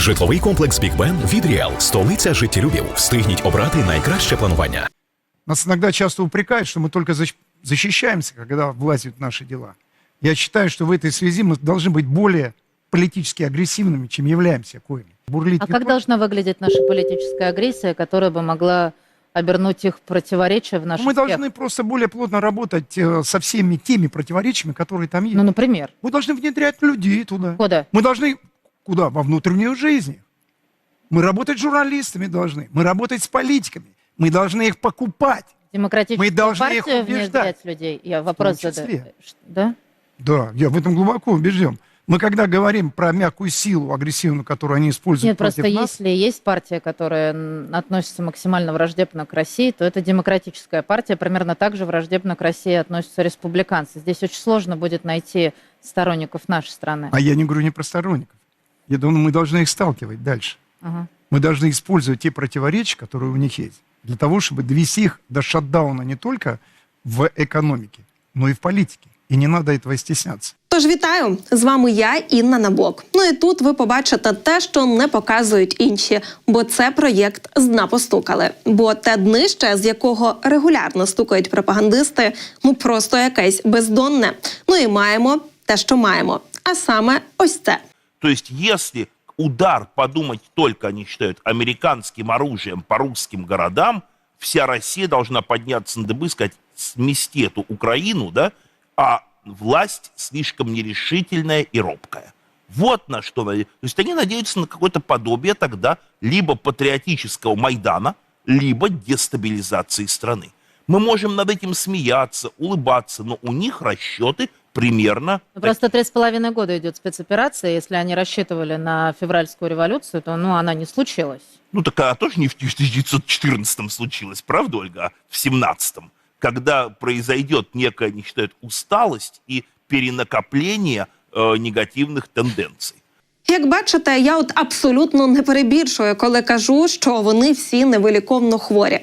Житловий комплекс Бік Бен від Ріал. Столиця життєлюбів. Встигніть обрати найкраще планування. Нас иногда часто упрекают, что мы только защ- защищаемся, когда влазят в наши дела. Я считаю, что в этой связи мы должны быть более политически агрессивными, чем являемся коими. Бурлить А не как то- должна выглядеть наша политическая агрессия, которая бы могла обернуть их в противоречия в наших Мы всех? должны просто более плотно работать э, со всеми теми противоречиями, которые там есть. Ну, например, Мы должны внедрять людей туда. куда? Мы должны куда? Во внутреннюю жизнь. их. Мы работать с журналистами должны. Мы работать с политиками. Мы должны их покупать. Демократическую Мы должны их партию убеждать. внедрять людей? Я вопрос задаю. Да? Да, я в этом глубоко убежден. Мы когда говорим про мягкую силу агрессивную, которую они используют Нет, против просто нас, если есть партия, которая относится максимально враждебно к России, то это демократическая партия. Примерно так же враждебно к России относятся республиканцы. Здесь очень сложно будет найти сторонников нашей страны. а я не говорю не про сторонников. Я думаю, мы должны их сталкивать дальше. Ага. Мы должны использовать те противоречия, которые у них есть, для того, чтобы довести их до шатдауна не только в экономике, но и в политике. И не надо этого стесняться. Тож вітаю з вами я, Інна Набок. Ну і тут ви побачите те, що не показують інші, бо це проєкт з дна постукали. Бо те днище, з якого регулярно стукають пропагандисти, ну просто якесь бездонне. Ну і маємо те, що маємо. А саме ось це. То есть, если удар подумать только, они считают, американским оружием по русским городам, вся Россия должна подняться на дыбы сказать, смести эту Украину, да, а власть слишком нерешительная и робкая. Вот на что. То есть они надеются на какое-то подобие тогда либо патриотического Майдана, либо дестабилизации страны. Мы можем над этим смеяться, улыбаться, но у них расчеты примерно Ну, просто три с половиной года идет спецоперация. Если они рассчитывали на февральскую революцию, то ну, она не случилась. Ну, так она тоже не в 1914 случилась, правда, Ольга, а в 17 когда произойдет некая, они считают, усталость и перенакопление э, негативных тенденций. Як бачите, я от абсолютно не перебільшую, коли кажу, що вони всі невиліковно хворі.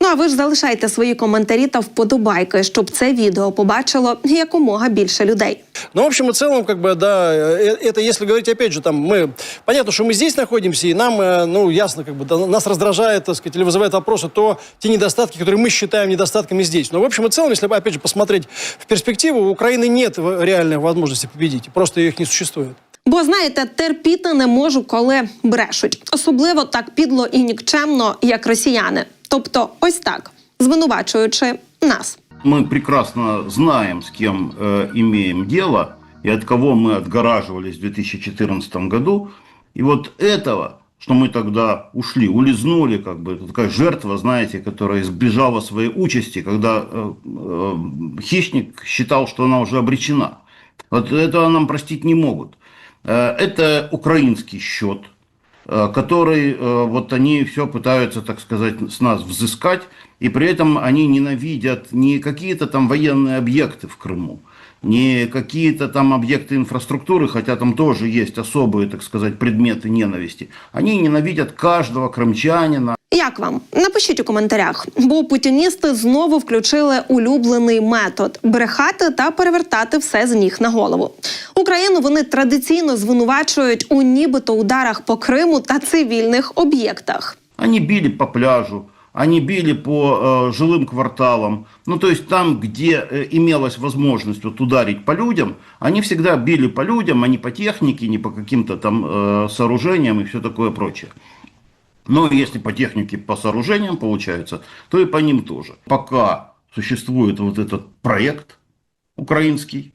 Ну а ви ж залишайте свої коментарі та вподобайки, щоб це відео побачило якомога більше людей. Ну, в общем и целом, как бы, да, э, это если говорить, опять же, там, мы, понятно, что мы здесь находимся, и нам, э, ну, ясно, как бы, да, нас раздражает, так сказать, или вызывает вопросы, то те недостатки, которые мы считаем недостатками здесь. Но, в общем и целом, если, опять же, посмотреть в перспективу, у Украины нет в- реальной возможности победить, просто их не существует. Бо знаєте, терпіти не можу, коли брешуть, особливо так підло і нікчемно, як росіяни. Тобто, ось так, звинувачуючи нас. Мы прекрасно знаем, с кем э, имеем дело и от кого мы отгораживались в 2014 году. И вот этого, что мы тогда ушли, улизнули, как бы, такая жертва, знаете, которая избежала своей участи, когда э, э, хищник считал, что она уже обречена. Вот этого нам простить не могут. Э, это украинский счет, который э, вот они все пытаются, так сказать, с нас взыскать, и при этом они ненавидят не какие-то там военные объекты в Крыму, не какие-то там объекты инфраструктуры, хотя там тоже есть особые, так сказать, предметы ненависти. Они ненавидят каждого крымчанина, Як вам? Напишіть у коментарях, бо путіністи знову включили улюблений метод брехати та перевертати все з ніг на голову. Україну вони традиційно звинувачують у нібито ударах по Криму та цивільних об'єктах. Они били по пляжу, они били по э, жилым кварталам. Ну, то есть там, где э, имелась возможность вот ударить по людям, они всегда били по людям, а не по технике, не по каким-то там э, сооружениям и все такое прочее. Но если по технике, по сооружениям получается, то и по ним тоже. Пока существует вот этот проект украинский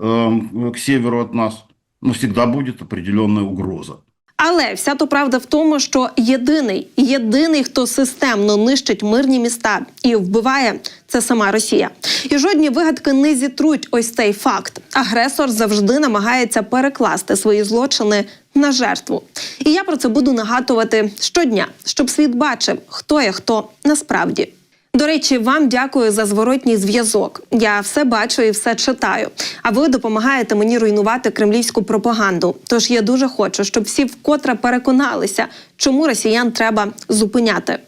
эм, к северу от нас, ну, всегда будет определенная угроза. Але вся то правда в тому, що єдиний, єдиний, хто системно нищить мирні міста і вбиває, це сама Росія. І жодні вигадки не зітруть ось цей факт. Агресор завжди намагається перекласти свої злочини на жертву. І я про це буду нагадувати щодня, щоб світ бачив, хто є хто насправді. До речі, вам дякую за зворотній зв'язок. Я все бачу і все читаю. А ви допомагаєте мені руйнувати кремлівську пропаганду. Тож я дуже хочу, щоб всі вкотре переконалися, чому росіян треба зупиняти.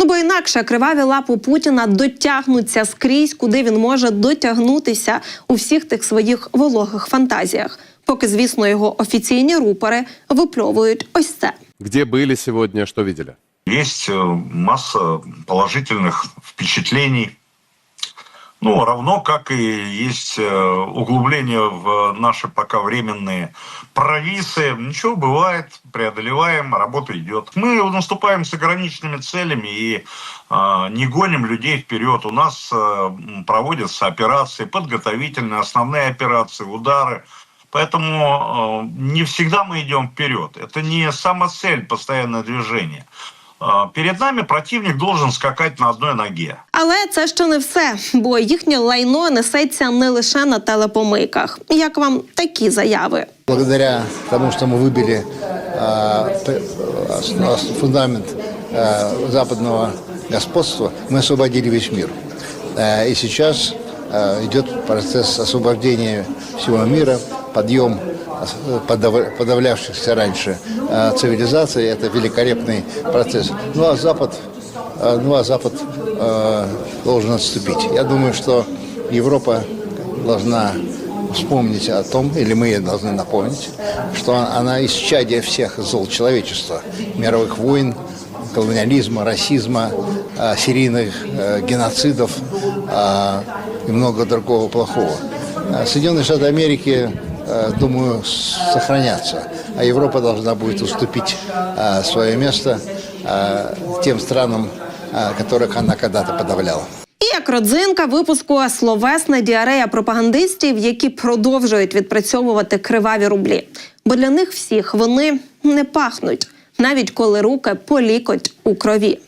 Ну бо інакше криваві лапи Путіна дотягнуться скрізь, куди він може дотягнутися у всіх тих своїх вологих фантазіях. Поки, звісно, його офіційні рупори випльовують ось це. Где были сегодня, что видели? Есть э, масса положительных впечатлений. Ну, равно как и есть э, углубление в наши пока временные провисы. Ничего, бывает, преодолеваем, работа идет. Мы наступаем с ограниченными целями и э, не гоним людей вперед. У нас э, проводятся операции, подготовительные, основные операции, удары. Поэтому не всегда мы идем вперед. Это не самоцель, постоянное движение. Э, перед нами противник должен скакать на одной ноге. Але це ще не все, бо їхнє лайно несеться не лише на телепомийках. Як вам такі заяви? Благодаря тому, что мы выбили а, п- ос- ос- фундамент а, западного господства, мы освободили весь мир. А, и сейчас а, идет процесс освобождения всего мира, подъем ос- подав- подавлявшихся раньше а, цивилизаций. Это великолепный процесс. Ну а Запад, а, ну а Запад а, должен отступить. Я думаю, что Европа должна вспомнить о том, или мы ей должны напомнить, что она исчадие всех зол человечества, мировых войн, колониализма, расизма, серийных э, геноцидов и много другого плохого. Соединенные Штаты Америки, э, думаю, с- сохранятся, а Европа должна будет уступить а, свое место тем странам, которых она когда-то подавляла. І як родзинка випуску словесна діарея пропагандистів, які продовжують відпрацьовувати криваві рублі. Бо для них всіх вони не пахнуть, навіть коли руки полікоть у крові.